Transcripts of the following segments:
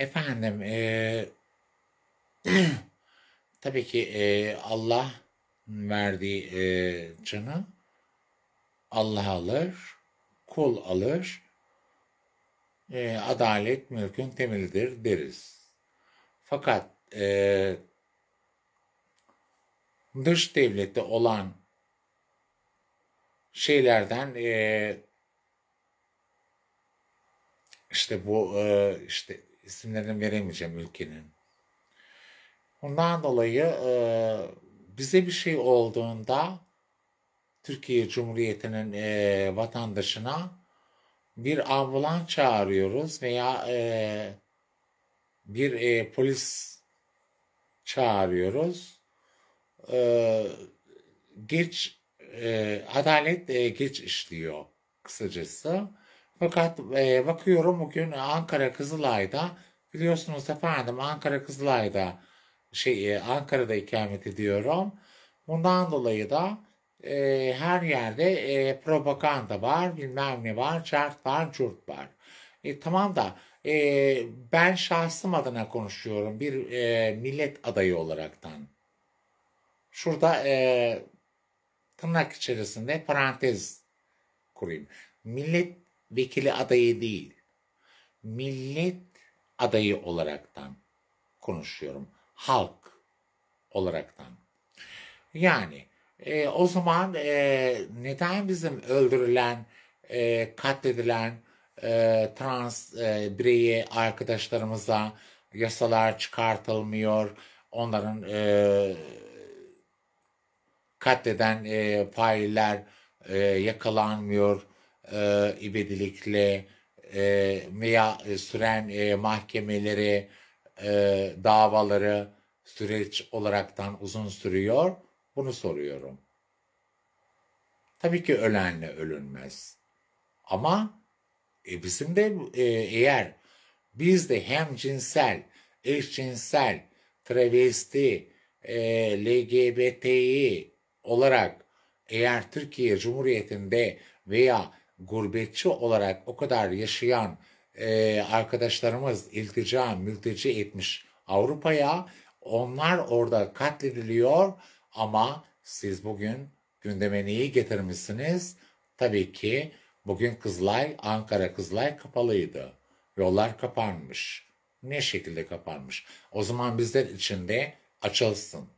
Efendim, eee, tabii ki eee, Allah verdiği eee, canı Allah alır, kul alır. Eee, adalet mülkün temelidir deriz. Fakat eee, dış devlette olan şeylerden eee, işte bu eee, işte isimlerini veremeyeceğim ülkenin. Bundan dolayı eee, bize bir şey olduğunda Türkiye Cumhuriyeti'nin eee, vatandaşına bir ambulans çağırıyoruz veya eee, bir eee, polis çağırıyoruz. Eee, geç eee, adalet eee, geç işliyor kısacası. Fakat eee, bakıyorum bugün Ankara Kızılay'da biliyorsunuz efendim Ankara Kızılay'da şey eee, Ankara'da ikamet ediyorum. Bundan dolayı da eee, her yerde eee, propaganda var, bilmem ne var, çarp var, curt var. E, tamam da eee, ben şahsım adına konuşuyorum bir eee, millet adayı olaraktan. Şurada eee, tırnak içerisinde parantez kurayım. Milletvekili adayı değil, millet adayı olaraktan konuşuyorum. Halk olaraktan. Yani e, o zaman e, neden bizim öldürülen, e, katledilen e, trans e, bireyi arkadaşlarımıza yasalar çıkartılmıyor, onların e, katleden e, failler e, yakalanmıyor e, ibedilikle e, veya e, süren e, mahkemeleri, e, davaları süreç olaraktan uzun sürüyor. Bunu soruyorum. Tabii ki ölenle ölünmez. Ama e, bizim de e, eğer biz de hem cinsel, eşcinsel, travesti, e, LGBTİ olarak eğer Türkiye Cumhuriyeti'nde veya gurbetçi olarak o kadar yaşayan e, arkadaşlarımız iltica, mülteci etmiş Avrupa'ya onlar orada katlediliyor ama siz bugün gündeme neyi getirmişsiniz? Tabii ki bugün Kızılay, Ankara Kızılay kapalıydı. Yollar kapanmış. Ne şekilde kapanmış? O zaman bizler içinde açılsın.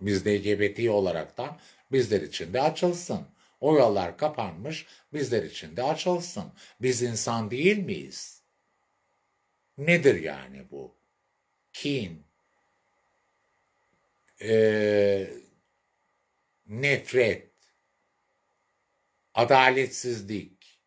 Biz LGBT olaraktan bizler için de açılsın. O yollar kapanmış, bizler için de açılsın. Biz insan değil miyiz? Nedir yani bu? Kin, eee, nefret, adaletsizlik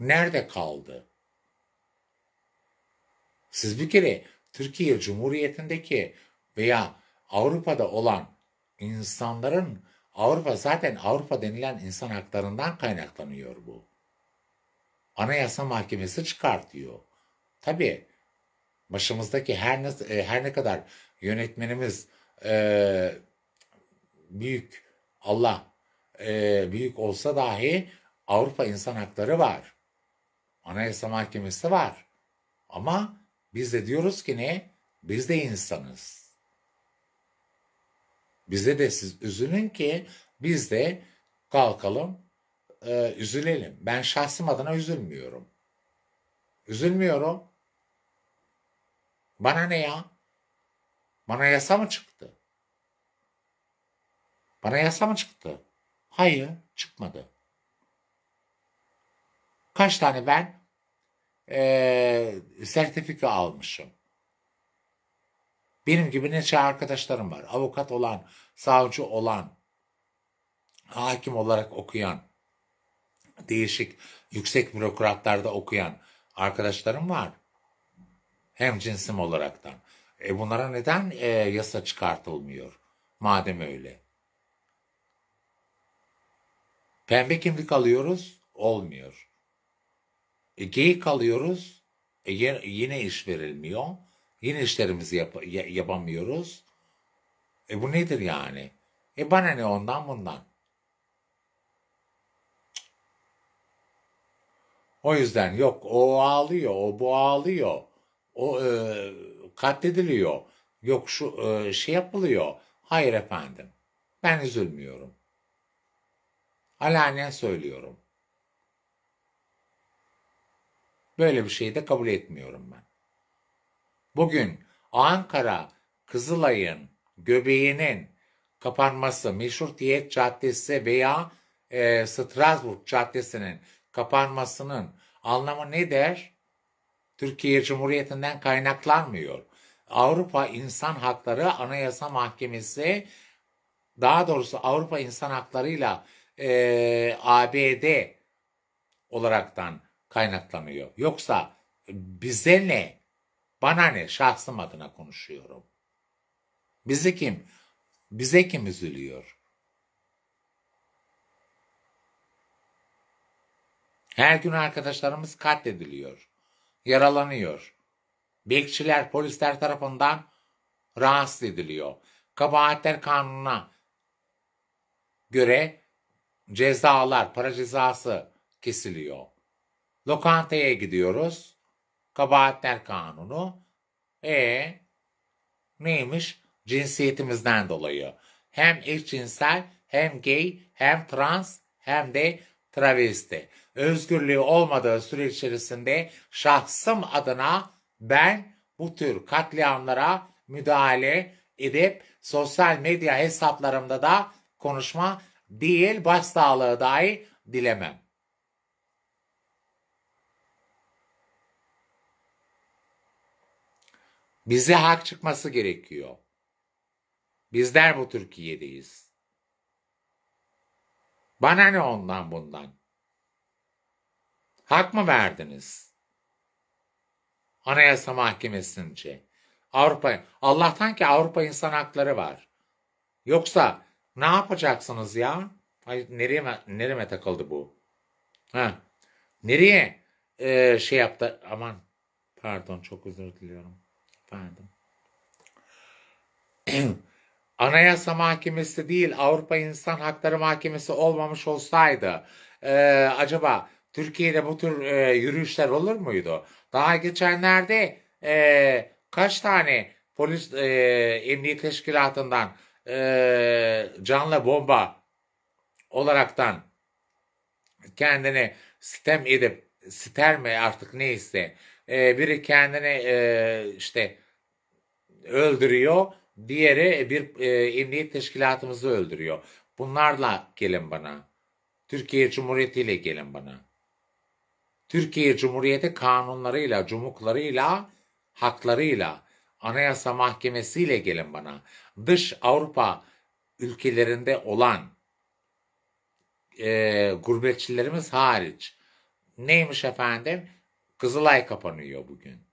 nerede kaldı? Siz bir kere Türkiye Cumhuriyeti'ndeki veya Avrupa'da olan insanların Avrupa zaten Avrupa denilen insan haklarından kaynaklanıyor bu. Anayasa Mahkemesi çıkartıyor. Tabii başımızdaki her ne, e, her ne kadar yönetmenimiz e, büyük Allah e, büyük olsa dahi Avrupa İnsan Hakları var. Anayasa Mahkemesi var. Ama biz de diyoruz ki ne? Biz de insanız. Bize de siz üzülün ki biz de kalkalım e, üzülelim. Ben şahsım adına üzülmüyorum. Üzülmüyorum. Bana ne ya? Bana yasa mı çıktı? Bana yasa mı çıktı? Hayır, çıkmadı. Kaç tane ben e, sertifika almışım. Benim gibi neçe arkadaşlarım var. Avukat olan, savcı olan, hakim olarak okuyan, değişik yüksek bürokratlarda okuyan arkadaşlarım var. Hem cinsim olaraktan. E bunlara neden e, yasa çıkartılmıyor? Madem öyle. Pembe kimlik alıyoruz, olmuyor. E, geyik alıyoruz, e, yine iş verilmiyor. Yine işlerimizi yap yapamıyoruz. E bu nedir yani? E bana ne ondan bundan? O yüzden yok o ağlıyor, o bu ağlıyor, o e, katlediliyor, yok şu e, şey yapılıyor. Hayır efendim, ben üzülmüyorum. Alanen söylüyorum. Böyle bir şeyi de kabul etmiyorum ben. Bugün Ankara Kızılay'ın göbeğinin kapanması, Meşrutiyet Caddesi veya e, Strasbourg Caddesi'nin kapanmasının anlamı ne der? Türkiye Cumhuriyeti'nden kaynaklanmıyor. Avrupa İnsan Hakları Anayasa Mahkemesi daha doğrusu Avrupa İnsan Hakları'yla e, ABD olaraktan kaynaklanıyor. Yoksa bize ne? Bana ne? Şahsım adına konuşuyorum. Bizi kim? Bize kim üzülüyor? Her gün arkadaşlarımız katlediliyor. Yaralanıyor. Bekçiler, polisler tarafından rahatsız ediliyor. Kabahatler kanununa göre cezalar, para cezası kesiliyor. Lokantaya gidiyoruz. Kabahatler kanunu. E neymiş? Cinsiyetimizden dolayı. Hem eşcinsel, hem gay, hem trans, hem de travesti. Özgürlüğü olmadığı süre içerisinde şahsım adına ben bu tür katliamlara müdahale edip sosyal medya hesaplarımda da konuşma değil başsağlığı dahi dilemem. Bize hak çıkması gerekiyor. Bizler bu Türkiye'deyiz. Bana ne ondan bundan? Hak mı verdiniz? Anayasa Mahkemesi'nce. Avrupa, Allah'tan ki Avrupa İnsan Hakları var. Yoksa ne yapacaksınız ya? Ay, nereye, nereme takıldı bu? Ha, nereye e, şey yaptı? Aman pardon çok özür diliyorum. Pardon. Anayasa Mahkemesi değil Avrupa İnsan Hakları Mahkemesi olmamış olsaydı e, acaba Türkiye'de bu tür e, yürüyüşler olur muydu? Daha geçenlerde e, kaç tane polis e, emniyet teşkilatından e, canlı bomba olaraktan kendini sitem edip siter mi artık neyse e, biri kendini e, işte öldürüyor diğeri bir e, emniyet teşkilatımızı öldürüyor. Bunlarla gelin bana. Türkiye Cumhuriyeti ile gelin bana. Türkiye Cumhuriyeti kanunlarıyla, cumhurlarıyla, haklarıyla, Anayasa Mahkemesi ile gelin bana. Dış Avrupa ülkelerinde olan e, gurbetçilerimiz hariç. Neymiş efendim? Kızılay kapanıyor bugün.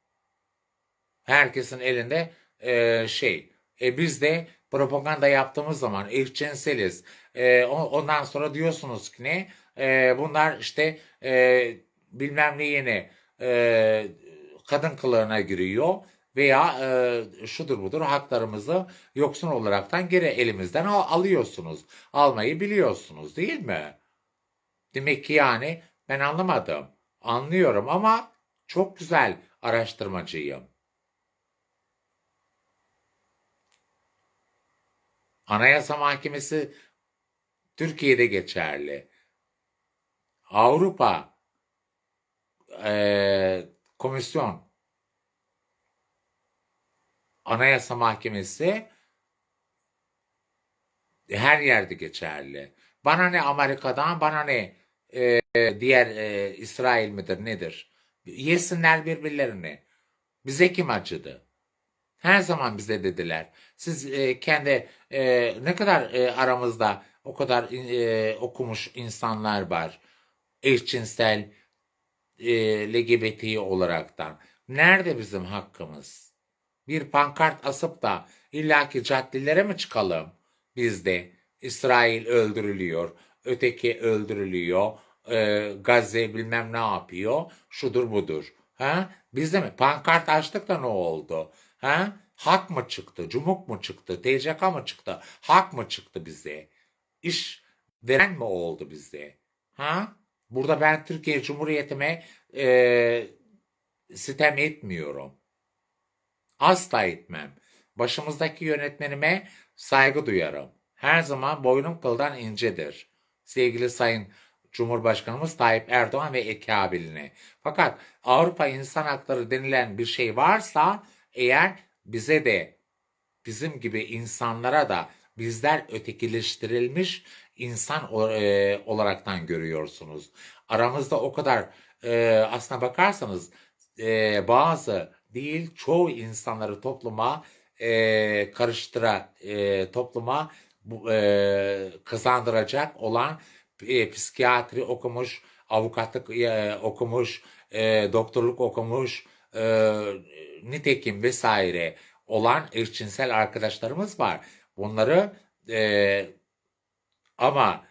Herkesin elinde e, şey. E, biz de propaganda yaptığımız zaman eşcinseliz. E, ondan sonra diyorsunuz ki ne? E, bunlar işte e, bilmem ne yeni e, kadın kılığına giriyor veya e, şudur budur haklarımızı yoksun olaraktan geri elimizden al, alıyorsunuz. Almayı biliyorsunuz değil mi? Demek ki yani ben anlamadım. Anlıyorum ama çok güzel araştırmacıyım. Anayasa Mahkemesi Türkiye'de geçerli. Avrupa e, Komisyon Anayasa Mahkemesi her yerde geçerli. Bana ne Amerika'dan, bana ne e, diğer e, İsrail midir nedir? Yesinler birbirlerini. Bize kim acıdı? Her zaman bize dediler. Siz e, kendi e, ne kadar e, aramızda o kadar e, okumuş insanlar var. Eşcinsel, e, LGBT olaraktan. Nerede bizim hakkımız? Bir pankart asıp da illaki caddelere mi çıkalım? Bizde İsrail öldürülüyor, öteki öldürülüyor, e, Gazze bilmem ne yapıyor, şudur budur. Ha? Bizde mi? Pankart açtık da ne oldu? Ha? Hak mı çıktı? Cumhuk mu çıktı? TCK mı çıktı? Hak mı çıktı bize? İş veren mi oldu bize? Ha? Burada ben Türkiye Cumhuriyeti'me e, sitem etmiyorum. Asla etmem. Başımızdaki yönetmenime saygı duyarım. Her zaman boynum kıldan incedir. Sevgili Sayın Cumhurbaşkanımız Tayyip Erdoğan ve ekabiline. Fakat Avrupa İnsan Hakları denilen bir şey varsa eğer bize de bizim gibi insanlara da bizler ötekileştirilmiş insan e, olaraktan görüyorsunuz. Aramızda o kadar e, aslına bakarsanız e, bazı değil çoğu insanları topluma e, karıştıra e, topluma bu, e, kazandıracak olan e, psikiyatri okumuş, avukatlık e, okumuş, e, doktorluk okumuş, e, nitekim vesaire olan eşcinsel arkadaşlarımız var. Bunları e, ama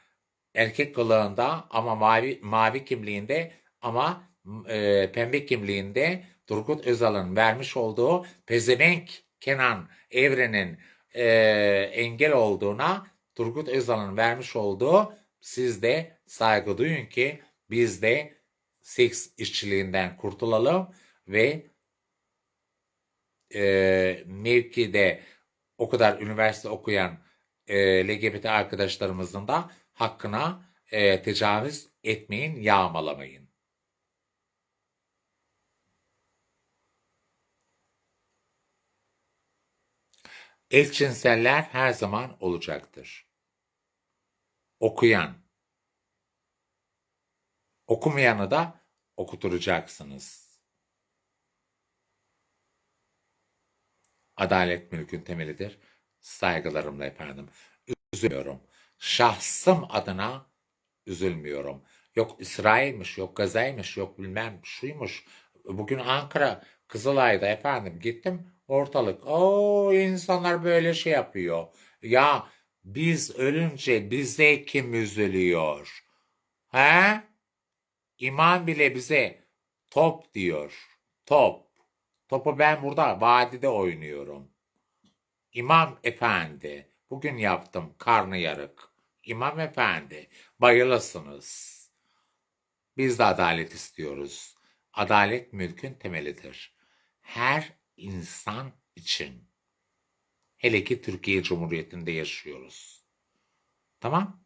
erkek kılığında ama mavi mavi kimliğinde ama e, pembe kimliğinde Turgut Özal'ın vermiş olduğu pezevenk Kenan Evren'in e, engel olduğuna Turgut Özal'ın vermiş olduğu siz de saygı duyun ki biz de seks işçiliğinden kurtulalım ve e, mevkide o kadar üniversite okuyan e, LGBT arkadaşlarımızın da hakkına e, tecavüz etmeyin, yağmalamayın. Eşcinseller her zaman olacaktır. Okuyan, okumayanı da okuturacaksınız. Adalet mülkün temelidir. Saygılarımla efendim. Üzülmüyorum. Şahsım adına üzülmüyorum. Yok İsrail'miş, yok Gaza'ymış, yok bilmem şuymuş. Bugün Ankara, Kızılay'da efendim gittim ortalık. O insanlar böyle şey yapıyor. Ya biz ölünce bize kim üzülüyor? He? İman bile bize top diyor. Top. Topu ben burada vadide oynuyorum. İmam efendi. Bugün yaptım karnı yarık. İmam efendi. Bayılasınız. Biz de adalet istiyoruz. Adalet mülkün temelidir. Her insan için. Hele ki Türkiye Cumhuriyeti'nde yaşıyoruz. Tamam?